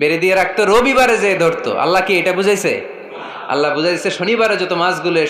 বেড়ে দিয়ে রাখতো, রবিবারে যে ধরতো। আল্লাহ কি এটা বুঝাইছে? আল্লাহ বুঝাইছে, শনিবারে যত মাছগুলো